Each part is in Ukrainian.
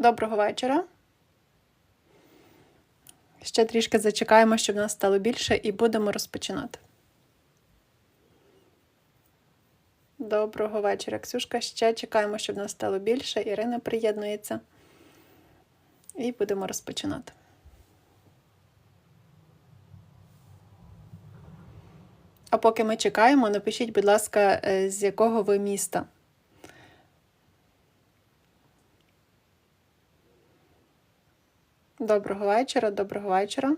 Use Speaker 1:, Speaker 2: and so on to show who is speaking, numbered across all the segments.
Speaker 1: Доброго вечора. Ще трішки зачекаємо, щоб нас стало більше, і будемо розпочинати. Доброго вечора, Ксюшка. Ще чекаємо, щоб нас стало більше. Ірина приєднується. І будемо розпочинати. А поки ми чекаємо, напишіть, будь ласка, е, з якого ви міста. Доброго вечора, доброго вечора.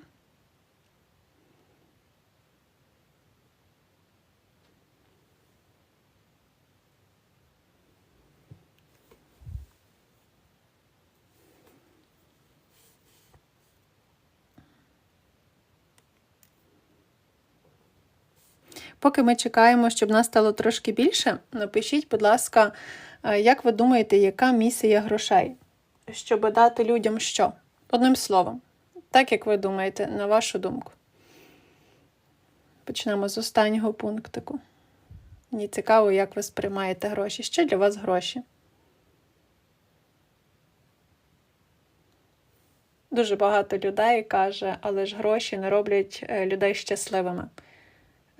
Speaker 1: Поки ми чекаємо, щоб нас стало трошки більше, напишіть, будь ласка, е, як ви думаєте, яка місія грошей? Щоб дати людям що? Одним словом, так як ви думаєте, на вашу думку. Почнемо з останнього пунктику. Мені цікаво, як ви сприймаєте гроші. Що для вас гроші? Дуже багато людей каже, але ж гроші не роблять е, людей щасливими.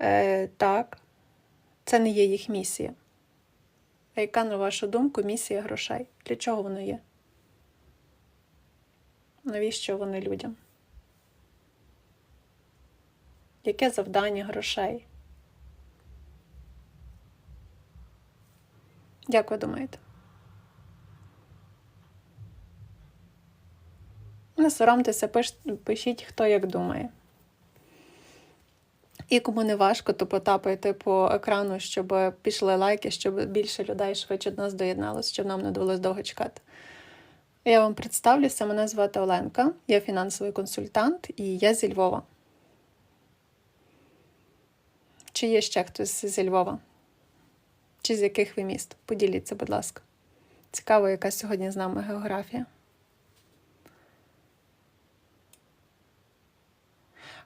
Speaker 1: Е, Так, це не є їх місія. А яка, на вашу думку, місія грошей? Для чого воно є? Навіщо вони людям? Яке завдання грошей? Як ви думаєте? Не соромтеся, пиш, пишіть, хто як думає. І кому не важко, то потапайте по екрану, щоб пішли лайки, щоб більше людей швидше до нас доєдналося, щоб нам не довелось довго чекати. Я вам представлюся, мене звати Оленка, я фінансовий консультант і я зі Львова. Чи є ще хтось зі Львова? Чи з яких ви міст? Поділіться, будь ласка. Цікаво, яка сьогодні з нами географія.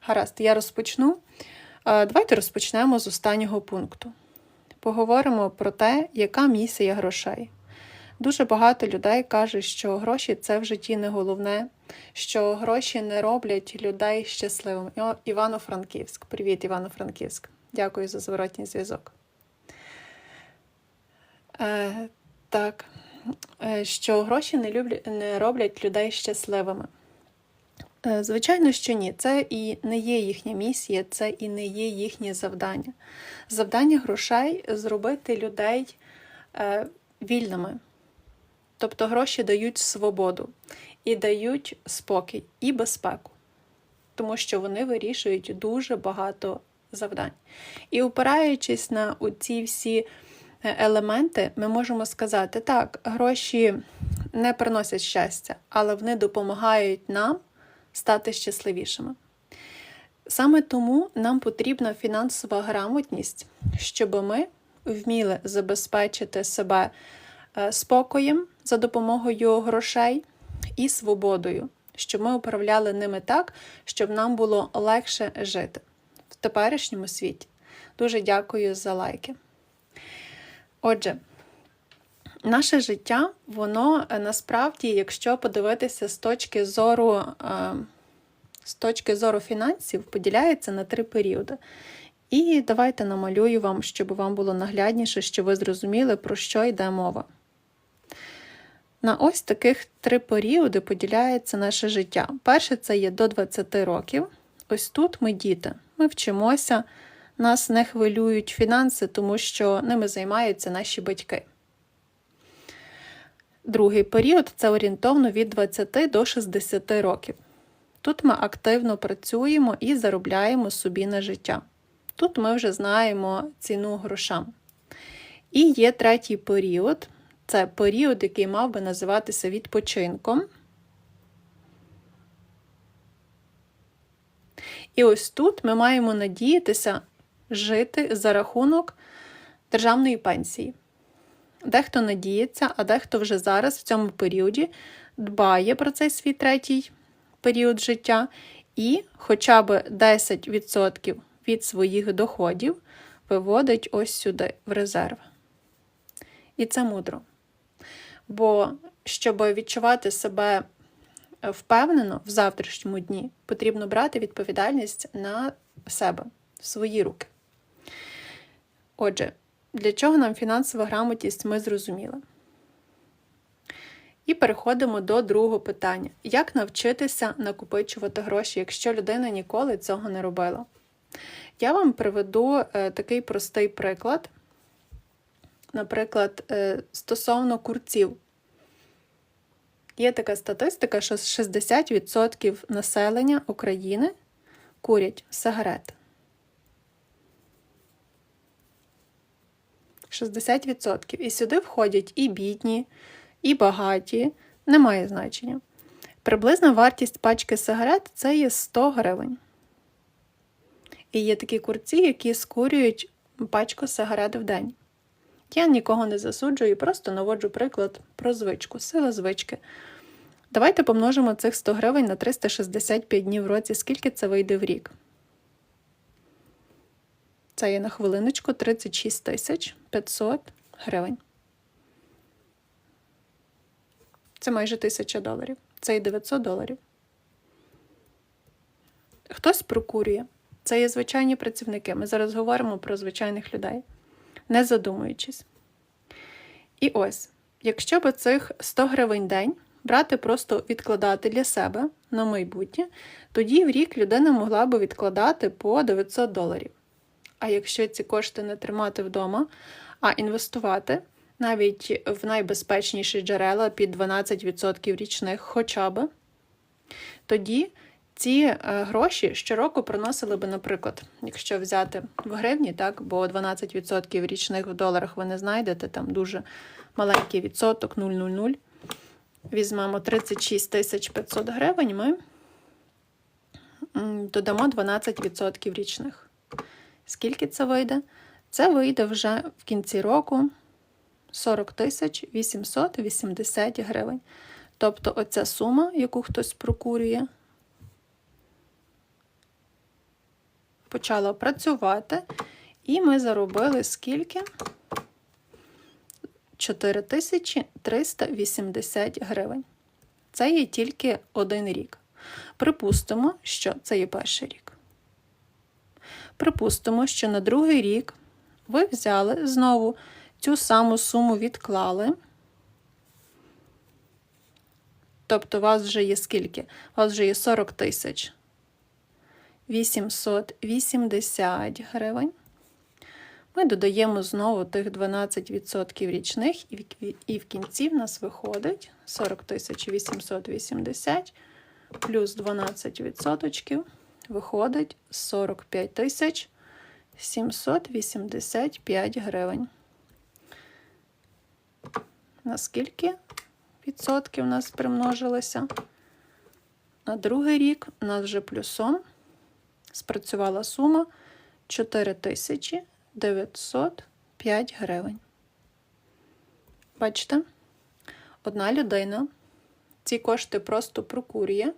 Speaker 1: Гаразд, я розпочну. Давайте розпочнемо з останнього пункту. Поговоримо про те, яка місія грошей. Дуже багато людей кажуть, що гроші це в житті не головне, що гроші не роблять людей щасливим. Івано-Франківськ. Привіт, Івано-Франківськ. Дякую за зворотній зв'язок. Е, Так, е, що гроші не, люблять, не роблять людей щасливими. Е, Звичайно, що ні. Це і не є їхня місія, це і не є їхнє завдання. Завдання грошей зробити людей е, вільними. Тобто гроші дають свободу і дають спокій і безпеку, тому що вони вирішують дуже багато завдань. І опираючись на ці всі е, елементи, ми можемо сказати, так, гроші не приносять щастя, але вони допомагають нам стати щасливішими. Саме тому нам потрібна фінансова грамотність, щоб ми вміли забезпечити себе спокоєм за допомогою грошей і свободою, щоб ми управляли ними так, щоб нам було легше жити в теперішньому світі. Дуже дякую за лайки. Отже, наше життя, воно е, насправді, якщо подивитися з точки зору, е, з точки зору фінансів, поділяється на три періоди. І давайте намалюю вам, щоб вам було наглядніше, щоб ви зрозуміли, про що йде мова. На ось таких три періоди поділяється наше життя. Перше це є до 20 років. Ось тут ми діти, ми вчимося, нас не хвилюють фінанси, тому що ними займаються наші батьки. Другий період це орієнтовно від 20 до 60 років. Тут ми активно працюємо і заробляємо собі на життя. Тут ми вже знаємо ціну грошам. І є третій період це період, який мав би називатися відпочинком. І ось тут ми маємо надіятися жити за рахунок державної пенсії. Дехто надіється, а дехто вже зараз в цьому періоді дбає про цей свій третій період життя і хоча б 10% від своїх доходів виводить ось сюди, в резерв. І це мудро. Бо щоб відчувати себе е, впевнено в завтрашньому дні, потрібно брати відповідальність на себе, в свої руки. Отже, для чого нам фінансова грамотність, ми зрозуміли. І переходимо до другого питання: як навчитися накопичувати гроші, якщо людина ніколи цього не робила? Я вам приведу е, такий простий приклад. Наприклад, е, стосовно курців. Є така статистика, що 60% населення України курять сигарети. 60%. І сюди входять і бідні, і багаті, немає значення. Приблизна вартість пачки сигарет це є 100 гривень. І є такі курці, які скурюють пачку сигарет в день. Я нікого не засуджую, просто наводжу приклад про звичку, сила звички. Давайте помножимо цих 100 гривень на 365 днів в році, скільки це вийде в рік. Це є на хвилиночку 36 тисяч 500 гривень. Це майже 1000 доларів. Це і 900 доларів. Хтось прокурює. Це є звичайні працівники. Ми зараз говоримо про звичайних людей, не задумуючись. І ось, якщо б цих 100 гривень день брати, просто відкладати для себе на майбутнє, тоді в рік людина могла би відкладати по 900 доларів. А якщо ці кошти не тримати вдома, а інвестувати навіть в найбезпечніші джерела під 12% річних хоча б, тоді ці е, гроші щороку приносили би, наприклад, якщо взяти в гривні, так, бо 12% річних в доларах ви не знайдете, там дуже маленький відсоток 0,00. Візьмемо 36 тисяч 500 гривень, ми додамо 12% річних. Скільки це вийде? Це вийде вже в кінці року 40 тисяч 880 гривень. Тобто оця сума, яку хтось прокурює, почала працювати, і ми заробили скільки? 4380 гривень. Це є тільки один рік. Припустимо, що це є перший рік. Припустимо, що на другий рік ви взяли знову цю саму суму відклали. Тобто, у вас вже є скільки? У вас вже є 40 тисяч 880 гривень. Ми додаємо знову тих 12% річних, і в кінці в нас виходить 40 880 плюс 12% виходить 45 785 гривень. Наскільки відсотків у нас примножилися? На другий рік у нас вже плюсом спрацювала сума 4905 гривень. Бачите? Одна людина ці кошти просто прокурює,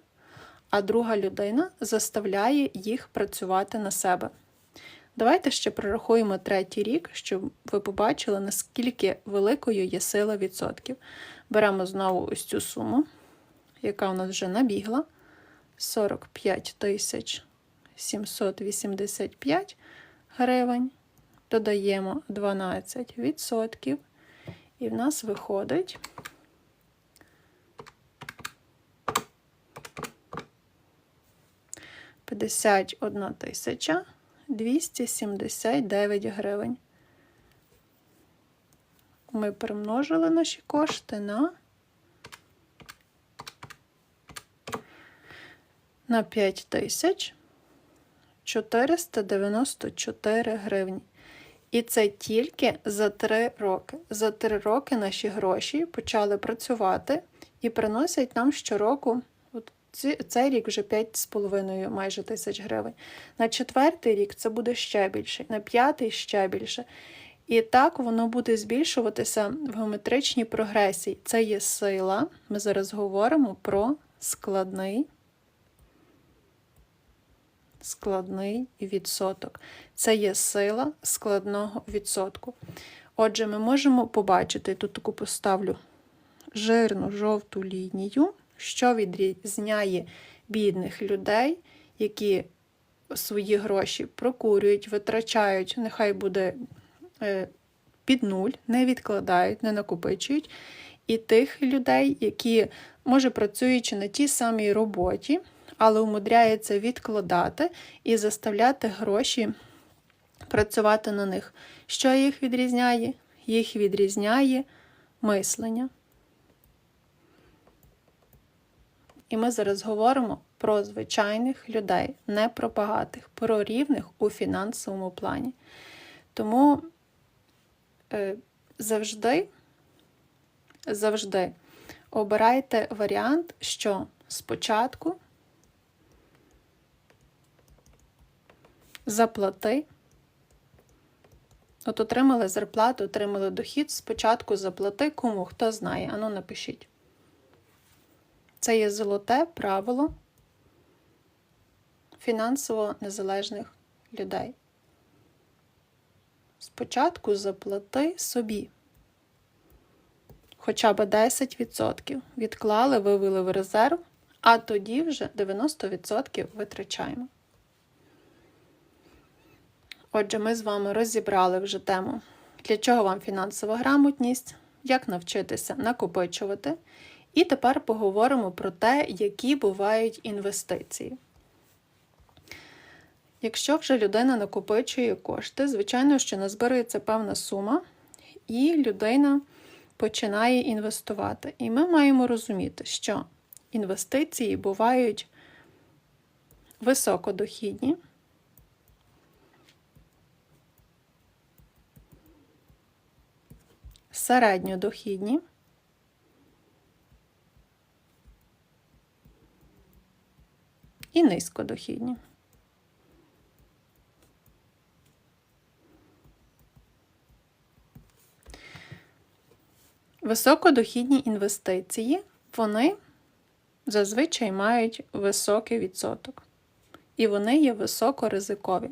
Speaker 1: а друга людина заставляє їх працювати на себе. Давайте ще прорахуємо третій рік, щоб ви побачили, наскільки великою є сила відсотків. Беремо знову ось цю суму, яка у нас вже набігла. 45 тисяч 785 гривень. Додаємо 12%, і в нас виходить. П'ятдесят одна тисяча 279 гривень. Ми примножили наші кошти на на 5 тисяч 494 гривні. І це тільки за 3 роки. За 3 роки наші гроші почали працювати і приносять нам щороку цей рік вже 5,5 майже тисяч гривень. На четвертий рік це буде ще більше, на п'ятий ще більше. І так воно буде збільшуватися в геометричній прогресії. Це є сила. Ми зараз говоримо про складний складний відсоток. Це є сила складного відсотку. Отже, ми можемо побачити, тут таку поставлю жирну жовту лінію, що відрізняє бідних людей, які свої гроші прокурюють, витрачають, нехай буде е, під нуль, не відкладають, не накопичують. І тих людей, які, може, працюючи на тій самій роботі, але умудряються відкладати і заставляти гроші працювати на них. Що їх відрізняє? Їх відрізняє мислення. І ми зараз говоримо про звичайних людей, не про багатих, про рівних у фінансовому плані. Тому е, завжди, завжди обирайте варіант, що спочатку заплати. От отримали зарплату, отримали дохід, спочатку заплати кому, хто знає. Ану, напишіть. Це є золоте правило фінансово незалежних людей. Спочатку заплати собі. Хоча б 10% відклали, вивели в резерв, а тоді вже 90% витрачаємо. Отже, ми з вами розібрали вже тему, для чого вам фінансова грамотність, як навчитися накопичувати. І тепер поговоримо про те, які бувають інвестиції. Якщо вже людина накопичує кошти, звичайно, що назбирається певна сума, і людина починає інвестувати. І ми маємо розуміти, що інвестиції бувають високодохідні. Середньодохідні і низькодохідні. Високодохідні інвестиції, вони зазвичай мають високий відсоток. І вони є високоризикові.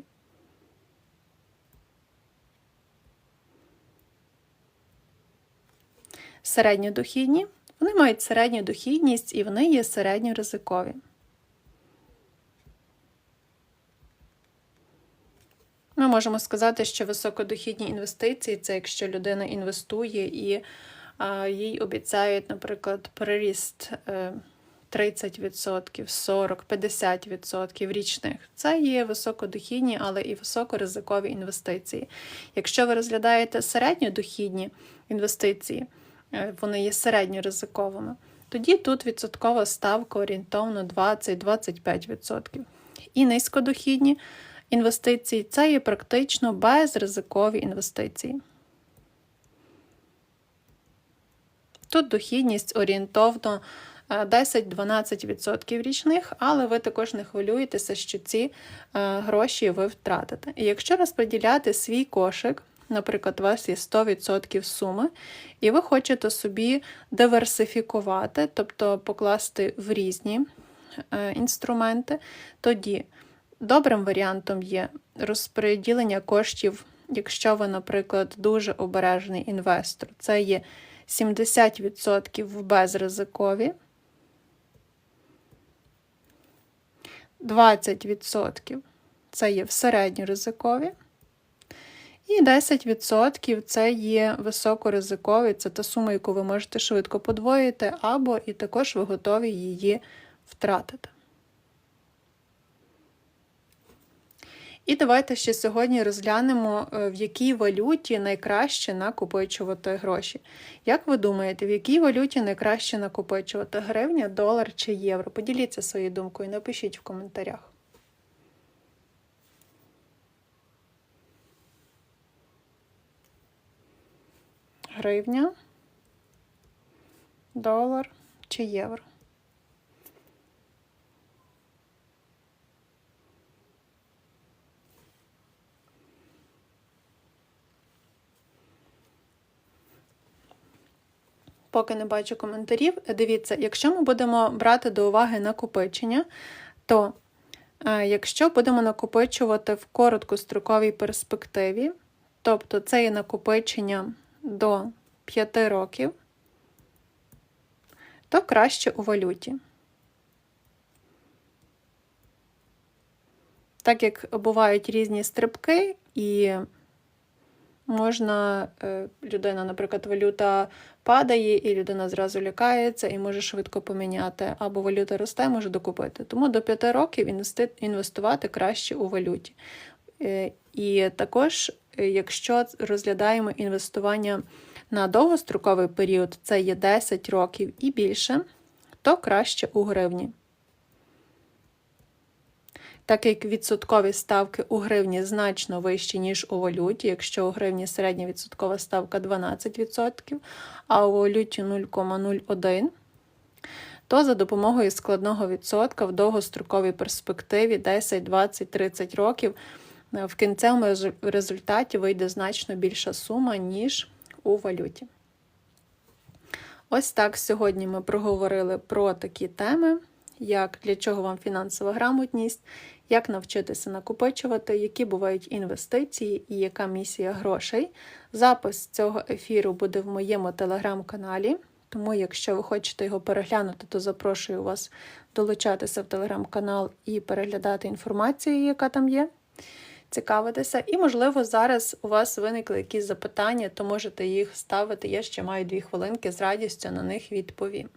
Speaker 1: Середньодохідні, вони мають середню дохідність і вони є середньоризикові. Ми можемо сказати, що високодохідні інвестиції це якщо людина інвестує і їй обіцяють, наприклад, приріст 30%, 40, 50% річних. Це є високодохідні, але і високоризикові інвестиції. Якщо ви розглядаєте середньодохідні інвестиції, вони є середньоризиковими, тоді тут відсоткова ставка орієнтовно 20-25%. І низькодохідні інвестицій це є практично безризикові інвестиції. Тут дохідність орієнтовно 10-12% річних, але ви також не хвилюєтеся, що ці е, гроші ви втратите. І якщо розподіляти свій кошик, наприклад, у вас є 100% суми, і ви хочете собі диверсифікувати, тобто покласти в різні е, інструменти, тоді Добрим варіантом є розподілення коштів, якщо ви, наприклад, дуже обережний інвестор. Це є 70% в безризикові, 20% це є в середньоризикові, і 10% це є високоризикові, це та сума, яку ви можете швидко подвоїти, або і також ви готові її втратити. І давайте ще сьогодні розглянемо, е, в якій валюті найкраще накопичувати гроші. Як ви думаєте, в якій валюті найкраще накопичувати гривня, долар чи євро? Поділіться своєю думкою, напишіть в коментарях. Гривня, долар чи євро? поки не бачу коментарів. Дивіться, якщо ми будемо брати до уваги накопичення, то е, якщо будемо накопичувати в короткостроковій перспективі, тобто це є накопичення до 5 років, то краще у валюті. Так як бувають різні стрибки, і можна, е, людина, наприклад, валюта падає, і людина зразу лякається і може швидко поміняти, або валюта росте, може докупити. Тому до 5 років інвестувати краще у валюті. Е, І також, якщо розглядаємо інвестування на довгостроковий період, це є 10 років і більше, то краще у гривні. Так як відсоткові ставки у гривні значно вищі, ніж у валюті, якщо у гривні середня відсоткова ставка 12%, а у валюті 0,01%, то за допомогою складного відсотка в довгостроковій перспективі 10, 20, 30 років е, в кінцевому результаті вийде значно більша сума, ніж у валюті. Ось так сьогодні ми проговорили про такі теми, як для чого вам фінансова грамотність, як навчитися накопичувати, які бувають інвестиції і яка місія грошей. Запис цього ефіру буде в моєму телеграм-каналі. Тому, якщо ви хочете його переглянути, то запрошую вас долучатися в телеграм-канал і переглядати інформацію, яка там є. Цікавитися. І, можливо, зараз у вас виникли якісь запитання, то можете їх ставити. Я ще маю дві хвилинки з радістю на них відповім.